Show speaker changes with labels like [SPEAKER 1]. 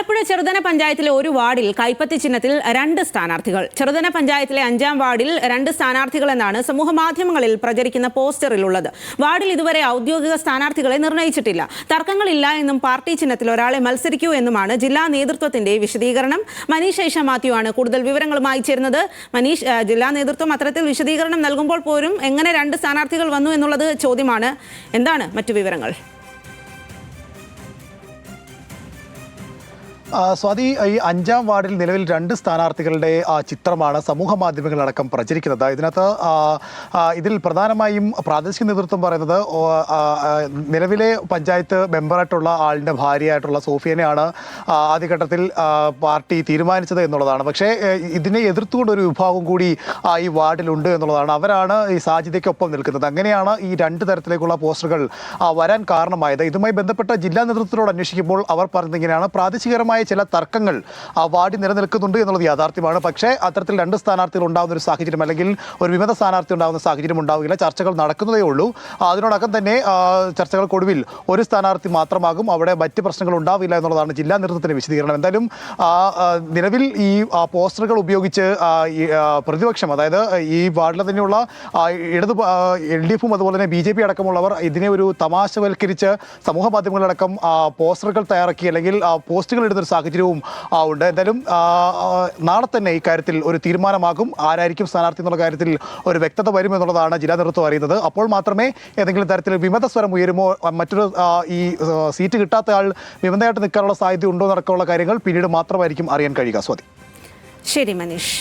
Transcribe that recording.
[SPEAKER 1] ആലപ്പുഴ ചെറുതന പഞ്ചായത്തിലെ ഒരു വാർഡിൽ കൈപ്പത്തി ചിഹ്നത്തിൽ രണ്ട് സ്ഥാനാർത്ഥികൾ. ചെറുതന പഞ്ചായത്തിലെ അഞ്ചാം വാർഡിൽ രണ്ട് സ്ഥാനാർത്ഥികൾ എന്നാണ് സമൂഹ മാധ്യമങ്ങളിൽ പ്രചരിക്കുന്ന പോസ്റ്ററിലുള്ളത്. വാർഡിൽ ഇതുവരെ ഔദ്യോഗിക സ്ഥാനാർത്ഥികളെ നിർണയിച്ചിട്ടില്ല. തർക്കങ്ങളില്ല എന്നും പാർട്ടി ചിഹ്നത്തിൽ ഒരാളെ മത്സരിക്കൂ എന്നുമാണ് ജില്ലാ നേതൃത്വത്തിന്റെ വിശദീകരണം. മനീഷ് ഐഷ മാത്യു ആണ് കൂടുതൽ വിവരങ്ങളുമായി ചേരുന്നത്. മനീഷ് ജില്ലാ നേതൃത്വം അത്തരത്തിൽ വിശദീകരണം നൽകുമ്പോൾ പോലും എങ്ങനെ രണ്ട് സ്ഥാനാർത്ഥികൾ വന്നു എന്നുള്ളത് ചോദ്യമാണ്. എന്താണ് മറ്റു വിവരങ്ങൾ?
[SPEAKER 2] സ്വാതി ഈ അഞ്ചാം വാർഡിൽ നിലവിൽ രണ്ട് സ്ഥാനാർത്ഥികളുടെ ചിത്രമാണ് സമൂഹ മാധ്യമങ്ങളടക്കം പ്രചരിക്കുന്നത്. ഇതിനകത്ത് ഇതിൽ പ്രധാനമായും പ്രാദേശിക നേതൃത്വം പറയുന്നത് നിലവിലെ പഞ്ചായത്ത് മെമ്പറായിട്ടുള്ള ആളിന്റെ ഭാര്യയായിട്ടുള്ള സോഫിയനെയാണ് ആദ്യഘട്ടത്തിൽ പാർട്ടി തീരുമാനിച്ചത് എന്നുള്ളതാണ്. പക്ഷേ ഇതിനെ എതിർത്തുകൊണ്ട് ഒരു വിഭാഗം കൂടി ഈ വാർഡിലുണ്ട് എന്നുള്ളതാണ്. അവരാണ് ഈ സാധ്യതയ്ക്കൊപ്പം നിൽക്കുന്നത്. അങ്ങനെയാണ് ഈ രണ്ട് തരത്തിലേക്കുള്ള പോസ്റ്ററുകൾ വരാൻ കാരണമായത്. ഇതുമായി ബന്ധപ്പെട്ട ജില്ലാ നേതൃത്വത്തോട് അന്വേഷിക്കുമ്പോൾ അവർ പറഞ്ഞത് ഇങ്ങനെയാണ്. പ്രാദേശികരമായ ചില തർക്കങ്ങൾ ആ വാർഡിൽ നിലനിൽക്കുന്നുണ്ട് എന്നുള്ളത് യാഥാർത്ഥ്യമാണ്. പക്ഷേ അത്തരത്തിൽ രണ്ട് സ്ഥാനാർത്ഥികൾ ഉണ്ടാകുന്ന ഒരു സാഹചര്യം അല്ലെങ്കിൽ ഒരു വിമത സ്ഥാനാർത്ഥി ഉണ്ടാകുന്ന സാഹചര്യം ഉണ്ടാവുകയില്ല ചർച്ചകൾ നടക്കുന്നതേ ഉള്ളൂ. അതിനോടൊപ്പം തന്നെ ചർച്ചകൾക്കൊടുവിൽ ഒരു സ്ഥാനാർത്ഥി മാത്രമാകും. അവിടെ മറ്റ് പ്രശ്നങ്ങൾ ഉണ്ടാവില്ല എന്നുള്ളതാണ് ജില്ലാ നേതൃത്വത്തിന്റെ വിശദീകരണം. എന്തായാലും നിലവിൽ ഈ പോസ്റ്ററുകൾ ഉപയോഗിച്ച് പ്രതിപക്ഷം അതായത് ഈ വാർഡിൽ തന്നെയുള്ള ഇടതു എൽ ഡി എഫും അതുപോലെ തന്നെ ബി ജെ പി അടക്കമുള്ളവർ ഇതിനെ ഒരു തമാശവൽക്കരിച്ച് സമൂഹ മാധ്യമങ്ങളിലടക്കം പോസ്റ്ററുകൾ തയ്യാറാക്കി അല്ലെങ്കിൽ പോസ്റ്റുകൾ ഇടുന്നൊരു സാഹചര്യവും ഉണ്ട്. എന്തായാലും നാളെ തന്നെ ഇക്കാര്യത്തിൽ ഒരു തീരുമാനമാകും. ആരായിരിക്കും സ്ഥാനാർത്ഥി എന്നുള്ള കാര്യത്തിൽ ഒരു വ്യക്തത വരുമെന്നുള്ളതാണ് ജില്ലാ നേതൃത്വം അറിയുന്നത്. അപ്പോൾ മാത്രമേ ഏതെങ്കിലും തരത്തിൽ വിമത സ്വരം ഉയരുമോ? മറ്റൊരു ഈ സീറ്റ് കിട്ടാത്ത ആൾ വിമതയായിട്ട് നിൽക്കാനുള്ള സാധ്യത ഉണ്ടോ എന്നടക്കമുള്ള കാര്യങ്ങൾ പിന്നീട് മാത്രമായിരിക്കും അറിയാൻ കഴിയുക. സ്വാതി.
[SPEAKER 1] ശരി മനീഷ്.